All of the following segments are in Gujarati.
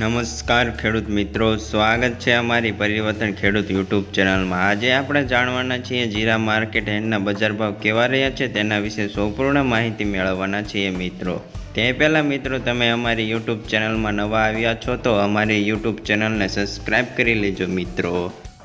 નમસ્કાર ખેડૂત મિત્રો, સ્વાગત છે અમારી પરિવર્તન ખેડૂત યુટ્યુબ ચેનલમાં. આજે આપણે જાણવાના છીએ જીરા માર્કેટ હેન્ડના બજાર ભાવ કેવા રહ્યા છે, તેના વિશે સંપૂર્ણ માહિતી મેળવવાના છીએ મિત્રો. તે પહેલાં મિત્રો, તમે અમારી યુટ્યુબ ચેનલમાં નવા આવ્યા છો તો અમારી યુટ્યુબ ચેનલને સબસ્ક્રાઈબ કરી લેજો મિત્રો.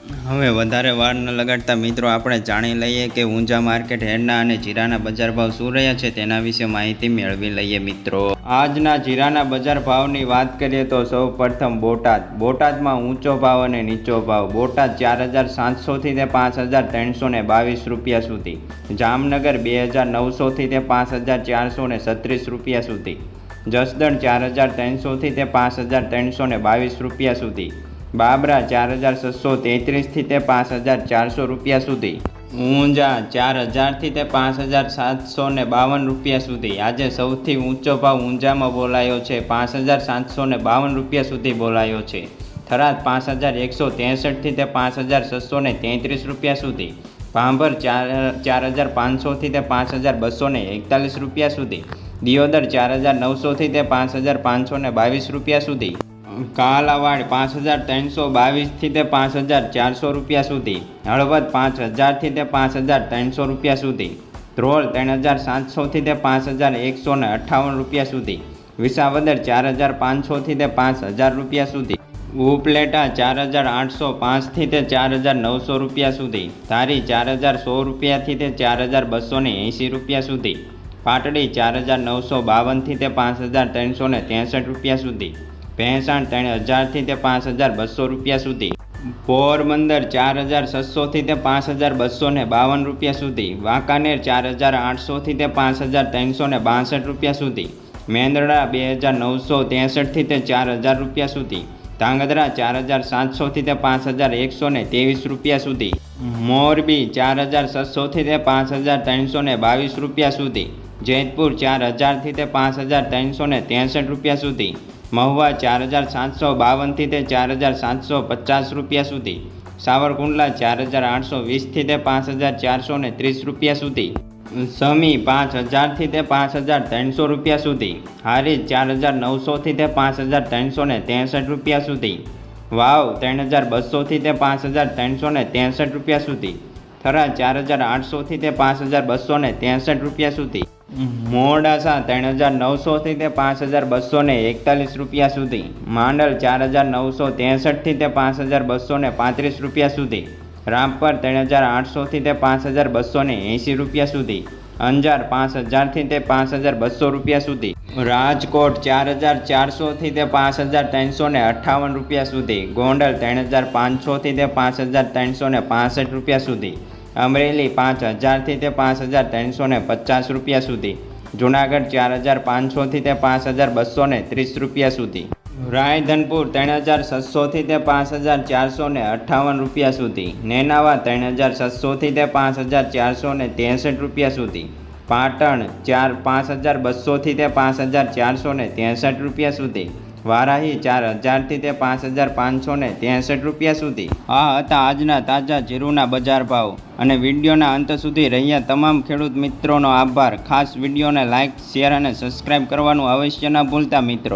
હવે વધારે વાર ન લગાડતા મિત્રો, આપણે જાણી લઈએ કે ઊંઝા માર્કેટ હેડના અને જીરાના બજાર ભાવ શું રહ્યા છે તેના વિશે માહિતી મેળવી લઈએ મિત્રો. આજના જીરાના બજાર ભાવની વાત કરીએ તો સૌ પ્રથમ બોટાદ. બોટાદમાં ઊંચો ભાવ અને નીચો ભાવ. બોટાદ ચાર હજાર સાતસોથી તે પાંચ હજાર ત્રણસો ને બાવીસ રૂપિયા સુધી. જામનગર બે હજાર નવસોથી તે પાંચ હજાર ચારસો ને છત્રીસ રૂપિયા સુધી. જસદણ ચાર હજાર ત્રણસોથી તે પાંચ હજાર ત્રણસો ને બાવીસ રૂપિયા સુધી. બાબરા ચાર હજાર છસો તેત્રીસથી તે પાંચ હજાર ચારસો રૂપિયા સુધી. ઊંઝા ચાર હજારથી તે પાંચ હજાર સાતસો ને બાવન રૂપિયા સુધી. આજે સૌથી ઊંચો ભાવ ઊંઝામાં બોલાયો છે. પાંચ હજાર સાતસો ને બાવન રૂપિયા સુધી બોલાયો છે. થરાદ પાંચ હજાર એકસો ત્રેસઠથી તે પાંચ હજાર છસો ને તેત્રીસ રૂપિયા સુધી. ભાંભર ચાર ચાર હજાર પાંચસોથી તે પાંચ હજાર બસો ને એકતાલીસ રૂપિયા સુધી. દિયોદર ચાર હજાર નવસોથી તે પાંચ હજાર પાંચસો ને બાવીસ રૂપિયા સુધી. કાલાવાડ પાંચ હજાર ત્રણસો બાવીસથી તે પાંચ હજાર ચારસો રૂપિયા સુધી, હળવદ પાંચ હજારથી તે પાંચ હજાર ત્રણસો રૂપિયા સુધી, ધ્રોલ ત્રણ હજાર સાતસોથી તે પાંચ હજાર એકસો ને અઠ્ઠાવન રૂપિયા સુધી, વિસાવદર ચાર હજાર પાંચસોથી તે પાંચ હજાર રૂપિયા સુધી, ઉપલેટા ચાર હજાર આઠસો પાંચથી તે ચાર હજાર નવસો રૂપિયા સુધી, ધારી ચાર હજાર સો રૂપિયાથી તે ચાર હજાર બસો ને એંસી રૂપિયા સુધી, પાટડી ચાર હજાર નવસો બાવનથી તે પાંચ હજાર ત્રણસો ને ત્રેસઠ રૂપિયા સુધી ભેંસાણ ત્રણ હજારથી તે પાંચ હજાર બસો રૂપિયા સુધી. પોરબંદર ચાર હજાર છસોથી તે પાંચ હજાર બસો ને બાવન રૂપિયા સુધી. વાંકાનેર ચાર હજાર આઠસોથી તે પાંચ હજાર ત્રણસો ને બાસઠ રૂપિયા સુધી. મેંદરડા બે હજાર નવસો ત્રેસઠથી તે ચાર હજાર રૂપિયા સુધી. ધાંગધ્રા ચાર હજાર સાતસોથી તે પાંચ હજાર એકસો ને ત્રેવીસ રૂપિયા સુધી. મોરબી ચાર હજાર છસોથી તે પાંચ હજાર ત્રણસો ને બાવીસ રૂપિયા સુધી. જેતપુર ચાર હજારથી તે પાંચ હજાર ત્રણસો ને ત્રેસઠ રૂપિયા સુધી. મહુવા ચાર હજાર સાતસો બાવનથી તે ચાર હજાર સાતસો પચાસ રૂપિયા સુધી. સાવરકુંડલા ચાર હજાર આઠસો વીસથી તે પાંચ હજાર ચારસો ને ત્રીસ રૂપિયા સુધી. સમી પાંચ હજારથી તે પાંચ હજાર ત્રણસો રૂપિયા સુધી. હારી ચાર હજાર નવસોથી તે પાંચ હજાર ત્રણસો ને ત્રેસઠ રૂપિયા સુધી. વાવ ત્રણ હજાર બસોથી તે પાંચ હજાર ત્રણસો ને ત્રેસઠ રૂપિયા સુધી. થરા ચાર હજાર આઠસોથી તે પાંચ હજાર બસો ને ત્રેસઠ રૂપિયા સુધી. મોડાસા ત્રણ હજાર નવસોથી તે પાંચ હજાર બસો ને એકતાલીસ રૂપિયા સુધી. માંડલ ચાર હજાર નવસો ત્રેસઠથી તે પાંચ હજાર બસો ને પાંત્રીસ રૂપિયા સુધી. રામપર ત્રણ હજાર આઠસોથી તે પાંચ હજાર બસો ને એંસી રૂપિયા સુધી. અંજાર પાંચ હજારથી તે પાંચ હજાર બસો રૂપિયા સુધી. રાજકોટ ચાર હજાર ચારસોથી તે પાંચ હજાર ત્રણસો ને અઠ્ઠાવન રૂપિયા સુધી. ગોંડલ ત્રણ હજાર પાંચસોથી તે પાંચ હજાર ત્રણસો ને પાંસઠ રૂપિયા સુધી. અમરેલી પાંચ હજારથી તે પાંચ હજાર ત્રણસો ને પચાસ રૂપિયા સુધી. જુનાગઢ ચાર હજાર પાંચસોથી તે પાંચ હજાર બસો ને ત્રીસ રૂપિયા સુધી. રાયધનપુર ત્રણ હજાર છસોથી તે પાંચ હજાર ચારસો ને અઠ્ઠાવન રૂપિયા સુધી. નેનાવા ત્રણ હજાર છસોથી તે પાંચ હજાર ચારસો ને ત્રેસઠ રૂપિયા સુધી. પાટણ ચાર પાંચ હજાર બસોથી તે પાંચ હજાર ચારસો ને ત્રેસઠ રૂપિયા સુધી. વારાહી ચાર હજારથી તે પાંચ હજાર પાંચસો ને ત્રેસઠ રૂપિયા સુધી. આ હતા આજના તાજા જીરુના બજાર ભાવ. અને વિડીયોના અંત સુધી રહ્યા તમામ ખેડૂત મિત્રોનો આભાર. ખાસ વિડીયોને લાઇક શેર અને સબસ્ક્રાઇબ કરવાનું અવશ્ય ન ભૂલતા મિત્રો.